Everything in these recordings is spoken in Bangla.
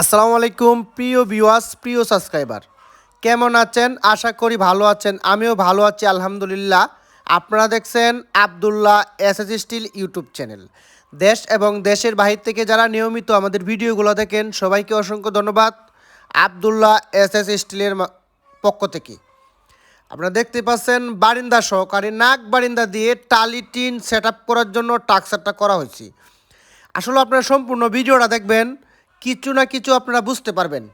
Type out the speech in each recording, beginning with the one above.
আসসালামু আলাইকুম, প্রিয় ভিউয়ার্স প্রিয় সাবস্ক্রাইবার কেমন আছেন? আশা করি ভালো আছেন। আমিও ভালো আছি, আলহামদুলিল্লাহ। আপনারা দেখছেন Abdullah S S steel YouTube channel দেশ এবং দেশের বাহির থেকে যারা নিয়মিত আমাদের ভিডিওগুলো দেখেন, সবাইকে অসংখ্য ধন্যবাদ আবদুল্লাহ এস এস স্টিলের পক্ষ থেকে। আপনারা দেখতে পাচ্ছেন বারিন্দা সহকারী নাক বারিন্দা দিয়ে টালি টিন সেট করার জন্য টাকসারটা করা হয়েছে। আসলে আপনারা সম্পূর্ণ ভিডিওটা দেখবেন কিছু না কিছু আপনারা বুঝতে পারবেন।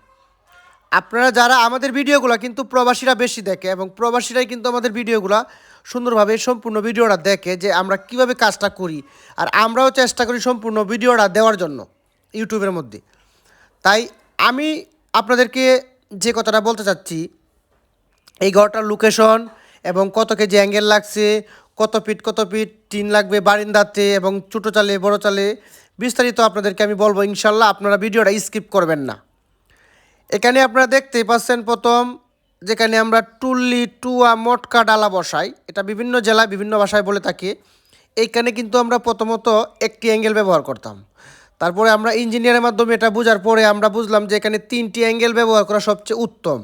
আপনারা যারা আমাদের ভিডিওগুলো কিন্তু প্রবাসীরা বেশি দেখে এবং প্রবাসীরাই কিন্তু আমাদের ভিডিওগুলো সুন্দরভাবে সম্পূর্ণ ভিডিওটা দেখে যে আমরা কীভাবে কাজটা করি আর আমরাও চেষ্টা করি সম্পূর্ণ ভিডিওটা দেওয়ার জন্য ইউটিউবের মধ্যে। তাই আমি আপনাদেরকে যে কথাটা বলতে চাচ্ছি, এই ঘরটার লোকেশন এবং কত কেজি অ্যাঙ্গেল লাগছে, কত ফিট কত ফিট টিন লাগবে বারিন্দাতে এবং ছোটো চালে, বড় চালে বিস্তারিত আপনাদেরকে আমি বলব, ইনশাল্লাহ আপনারা ভিডিওটা স্কিপ করবেন না। এখানে আপনারা দেখতেই পাচ্ছেন প্রথম, যেখানে আমরা টুল্লি, টুয়া, মটকা, ডালা বসাই। এটা বিভিন্ন জেলায়, বিভিন্ন ভাষায় বলে থাকি। এইখানে কিন্তু আমরা প্রথমত একটি অ্যাঙ্গেল ব্যবহার করতাম। তারপরে আমরা ইঞ্জিনিয়ারের মাধ্যমে এটা বোঝার পরে আমরা বুঝলাম যে এখানে তিনটি অ্যাঙ্গেল ব্যবহার করা সবচেয়ে উত্তম।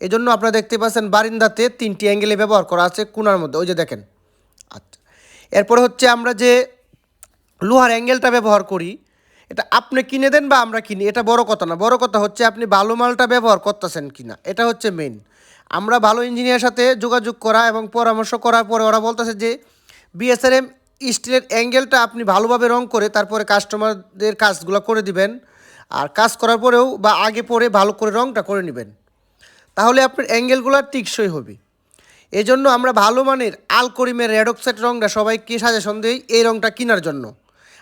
এই জন্য আপনারা দেখতে পাচ্ছেন বারিন্দাতে তিনটি অ্যাঙ্গেলে ব্যবহার করা আছে কোনার মধ্যে। ওই যে দেখেন। আচ্ছা। এরপরে হচ্ছে আমরা যে লোহার অ্যাঙ্গেলটা ব্যবহার করি, এটা আপনি কিনে দেন বা আমরা কিনি, এটা বড় কথা না। বড় কথা হচ্ছে আপনি ভালো মালটা ব্যবহার করতেছেন কিনা, এটা হচ্ছে মেন আমরা ভালো ইঞ্জিনিয়ার সাথে যোগাযোগ করা এবং পরামর্শ করার পরে ওরা বলতেছে যে বিএসআরএম স্টিলের অ্যাঙ্গেলটা আপনি ভালোভাবে রং করে তারপরে কাস্টমারদের কাজগুলো করে দিবেন, আর কাজ করার পরেও বা আগে পরে ভালো করে রংটা করে নেবেন। তাহলে আপনার অ্যাঙ্গেলগুলো টিকসই হবে। এজন্য আমরা ভালো মানের আলকরিমের রেড অক্সাইড রংটা সবাইকে সাজেশন দিই, এই রংটা কেনার জন্য।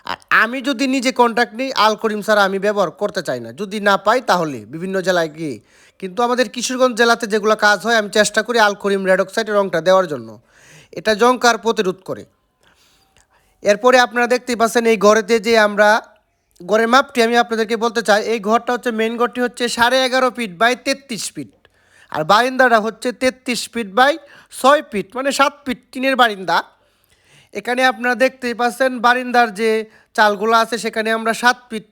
আর আমি যদি নিজে কন্ট্যাক্ট নিই আলকরিম ছাড়া আমি ব্যবহার করতে চাই না। যদি না পাই তাহলে বিভিন্ন জেলায় গিয়ে। কিন্তু আমাদের কিশোরগঞ্জ জেলাতে যেগুলো কাজ হয়, আমি চেষ্টা করি আলকরিম রেড অক্সাইডের রংটা দেওয়ার জন্য। এটা জংকার প্রতিরোধ করে। এরপরে আপনারা দেখতেই পাচ্ছেন, এই ঘরেতে যে আমরা ঘরের মাপটি আমি আপনাদেরকে বলতে চাই, এই ঘরটা হচ্ছে মেন ঘরটি হচ্ছে সাড়ে এগারো ফিট বাই তেত্রিশ ফিট আর বারিন্দাটা হচ্ছে তেত্রিশ ফিট বাই ছয় ফিট মানে সাত ফিট টিনের বারিন্দা। এখানে আপনারা দেখতেই পাচ্ছেন বারিন্দার যে চালগুলো আছে, সেখানে আমরা সাত ফিট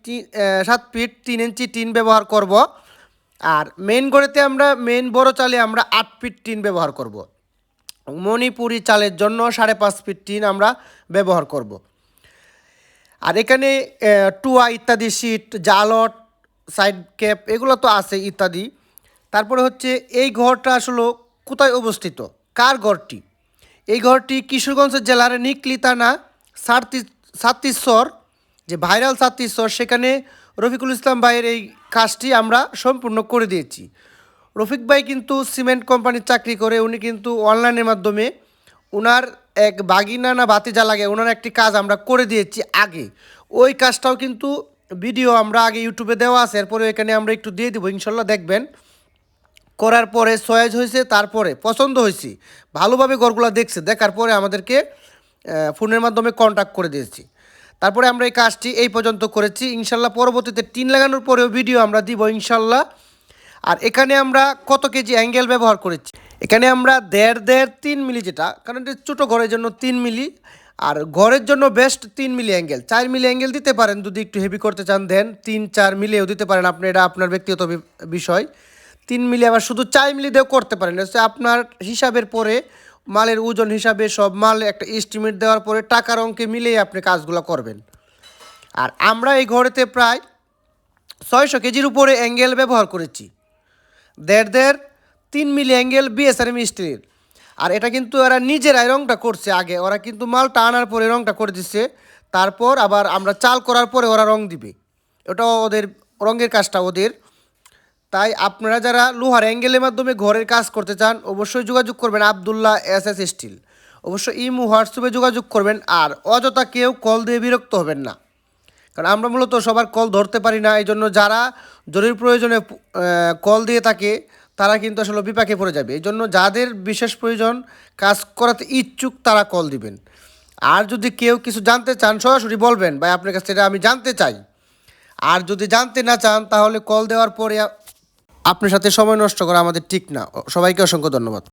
সাত ফিট তিন ইঞ্চি টিন ব্যবহার করব। আর মেন ঘরেতে আমরা মেন বড় চালে আমরা আট ফিট টিন ব্যবহার করব। মণিপুরি চালের জন্য সাড়ে পাঁচ ফিট টিন আমরা ব্যবহার করব। আর এখানে টুয়া ইত্যাদি সিট জালট, সাইড ক্যাপ, এগুলো তো আছে ইত্যাদি। তারপরে হচ্ছে এই ঘরটা আসলে কোথায় অবস্থিত? কার ঘরটি? এই ঘরটি কিশোরগঞ্জ জেলার নিকলি থানা সাত্তিশ্বর যে ভাইরাল সাত্তিশ্বর সেখানে রফিকুল ইসলাম ভাইয়ের এই কাজটি আমরা সম্পূর্ণ করে দিয়েছি। রফিক ভাই কিন্তু সিমেন্ট কোম্পানির চাকরি করে, উনি কিন্তু অনলাইনের মাধ্যমে ওনার এক বাগিনা না বাতি বাতিজা লাগে ওনার একটি কাজ আমরা করে দিয়েছি আগে। ওই কাজটাও কিন্তু ভিডিও আমরা আগে ইউটিউবে দেওয়া আছে এরপরে এখানে আমরা একটু দিয়ে দেবো, ইনশাল্লাহ দেখবেন। করার পরে সয়েজ হয়েছে, তারপরে পছন্দ হয়েছি। ভালোভাবে ঘরগুলো দেখছে, দেখার পরে আমাদেরকে ফোনের মাধ্যমে কন্ট্যাক্ট করে দিয়েছি। তারপরে আমরা এই কাজটি এই পর্যন্ত করেছি। ইনশাল্লাহ পরবর্তীতে টিন লাগানোর পরেও ভিডিও আমরা দিব ইনশাল্লাহ। আর এখানে আমরা কত কেজি অ্যাঙ্গেল ব্যবহার করেছি? এখানে আমরা দেড় দেড় তিন মিলি যেটা, কারণ এটা ছোটো ঘরের জন্য তিন মিলি, আর ঘরের জন্য বেস্ট তিন মিলি অ্যাঙ্গেল চার মিলি অ্যাঙ্গেল দিতে পারেন, যদি একটু হেভি করতে চান দেন তিন চার মিলিও দিতে পারেন। আপনি এটা আপনার ব্যক্তিগত বিষয়। তিন মিলি আবার শুধু চার মিলি দিয়েও করতে পারেন। হচ্ছে আপনার হিসাবের পরে, মালের ওজন হিসাবে সব মাল একটা এস্টিমেট দেওয়ার পরে টাকার অঙ্কে মিলিয়ে আপনি কাজগুলো করবেন। আর আমরা এই ঘরেতে প্রায় ছয়শো কেজির উপরে অ্যাঙ্গেল ব্যবহার করেছি। দেড় দেড় তিন মিলি অ্যাঙ্গেল বিএসআরএম স্টিলের আর এটা কিন্তু ওরা নিজেরাই রংটা করছে আগে। ওরা কিন্তু মালটা আনার পরে রংটা করে দিচ্ছে তারপর আবার আমরা চাল করার পরে ওরা রং দিবে। ওটাও ওদের, রঙের কাজটা ওদের। তাই আপনারা যারা লোহার অ্যাঙ্গেলের মাধ্যমে ঘরের কাজ করতে চান, অবশ্যই যোগাযোগ করবেন আবদুল্লাহ এস এস স্টিল। অবশ্যই ইমু হোয়াটসঅ্যাপে যোগাযোগ করবেন আর অযথা কেউ কল দিয়ে বিরক্ত হবেন না। কারণ আমরা মূলত সবার কল ধরতে পারি না এই জন্য যারা জরুরি প্রয়োজনে কল দিয়ে থাকে, তারা কিন্তু আসলে বিপাকে পড়ে যাবে। এই জন্য যাদের বিশেষ প্রয়োজন কাজ করাতে ইচ্ছুক, তারা কল দিবেন। আর যদি কেউ কিছু জানতে চান, সরাসরি বলবেন, ভাই, আপনার কাছ থেকে আমি জানতে চাই। আর যদি জানতে না চান, তাহলে কল দেওয়ার পরে আপনার সাথে সময় নষ্ট করা আমাদের ঠিক না। সবাইকে অসংখ্য ধন্যবাদ।